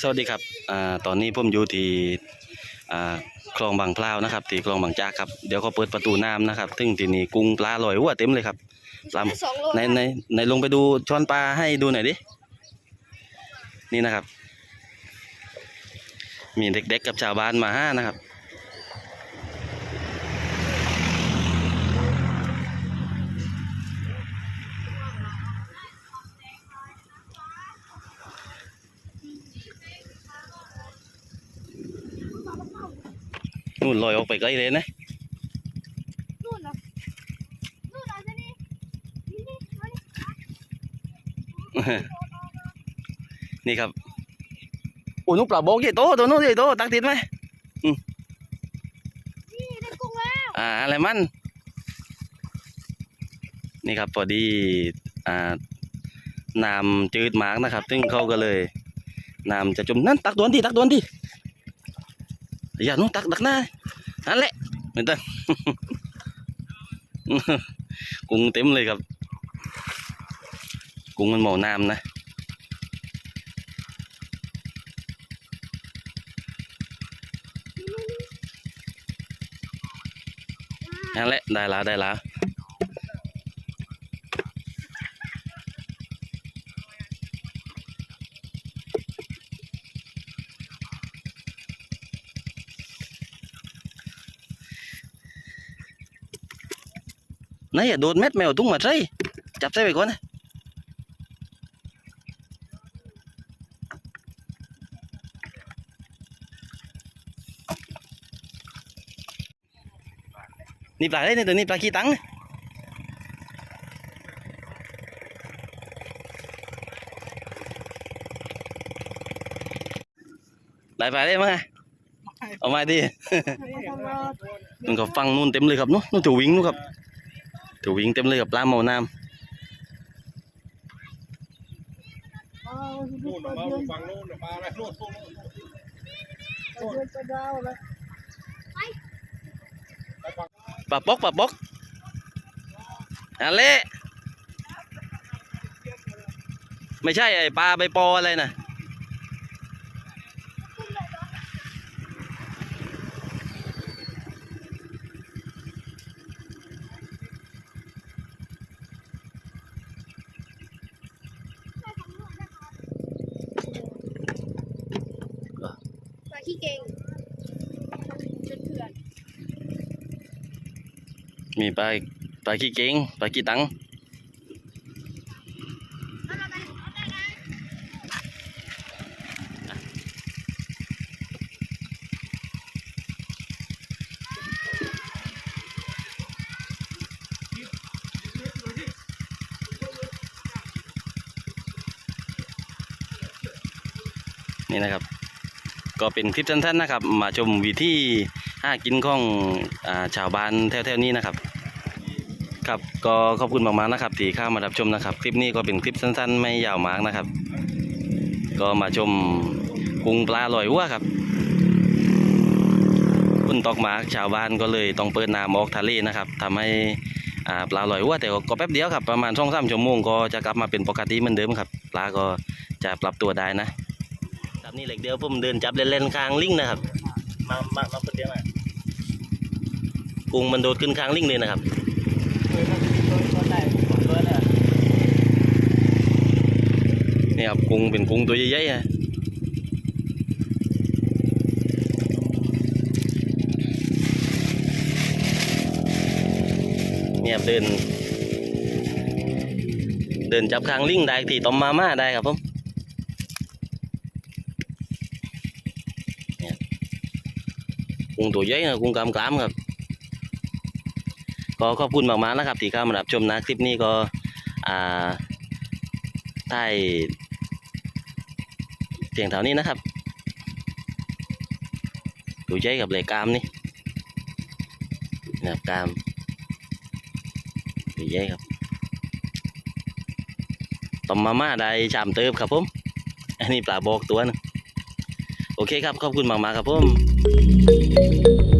สวัสดีครับอ่าตอนนี้ผมอยู่ที่อ่าคลองบางพร้าวนะครับที่คลองบางจากครับเดี๋ยวเขาเปิดประตูน้ำนะครับซึ่งที่นี่กุ้งปลาลอยหัวเต็มเลยครับปลาสองโลในในในลงไปดูช้อนปลาให้ดูหน่อยดินี่นะครับ มีเด็กๆกับชาวบ้านมาห้านะครับ นู่นลอยออกไปไกลเลยนะนู่นเหรอนู่นเหรอจะนี่นี่นี่มนี่ครับโอ้นุปลาโบกใหญ่โตตัวนู้นใหญ่โตตักติดไหมนี่ได้กุ้งแล้วอ่าอะไรมัน นี่ครับพอดีอ่าน้ำจืดมากนะครับ ซึ่งเขาก็เลยน้ำจะจมนั่นตักตัวนที่ตักตัวนที่ อย่านู้นตักตักหน้านั่นแหละไม่ต้องกุ้งเต็มเลยครับกุ้งมันหมอน้ำ นะนั่นแหละได้แล้วได้แล้วไหนอย่าโดนเม็ดแมวตุ้งมาใส่จับใส่ไปก่อนนะนี่ปลาได้เนี่ยตัวนี้ปลาขี้ตังเนี่ยได้ปลาได้มั้งอะเอามาดิมันก็ฟังนู่นเต็มเลยครับนู้นนู่นถูวิ่งนู่นครับ ถูวิ่งเต็มเลยกับปลาเมาน้นู่นมาฟังนู่นน่ะปลาอะไรนู่นนู่นปลาปอกปลาปอกนั่นแหละไม่ใช่ไอ้ปลาใบปออะไรนะ เก่งเป็นเพื่อนมีปลาปลาขี้เก่งปลาขี้ตังนี่นะครับ ก็เป็นคลิปสั้นๆนะครับ มาชมวิธีห้ากินของอชาวบ้านแถวๆนี้นะครับ ครับก็ขอบคุณมากๆนะครับที่เข้ามารับชมนะครับ คลิปนี้ก็เป็นคลิปสั้น ๆ ไม่ยาวมากนะครับ ก็มาชมกุ้งปลาลอยวัวครับคุณตกมาชาวบ้านก็เลยต้องเปิดน้ำออกทะเลนะครับทำให้อาปลาลอยวัวแต่ก็แป๊บเดียวครับประมาณช่องสามชั่วโมงก็จะกลับมาเป็นปกติเหมือนเดิมครับ ปลาก็จะปรับตัวได้นะ ครับนี่เหล็กเดียวผมเดินจับเล่นๆคางลิงนะครับ มามามาคนเดียวมากุ้งมันโดดขึ้นคางลิงเลยนะครับนี่ครับกุ้งเป็นกุ้งตัวใหญ่ๆนะเนี่ยครับเดิน เดินจับคางลิงได้ที่ต้มมาม่าได้ครับผมเนี่ย กุ้งตัวใหญ่นะกุ้งกามกามๆครับ ก็ขอบคุณมากๆนะครับที่เข้ามารับชมนะคลิปนี้ก็อ่าได้เพียงเท่านี้นะครับดูใจกับเหล็กกามนี่นะครับกามดูใจครับต้มมาม่าได้ชามเติบครับผมอันนี้ปลาบอกตัวหนึง โอเคครับ ขอบคุณมากๆครับผม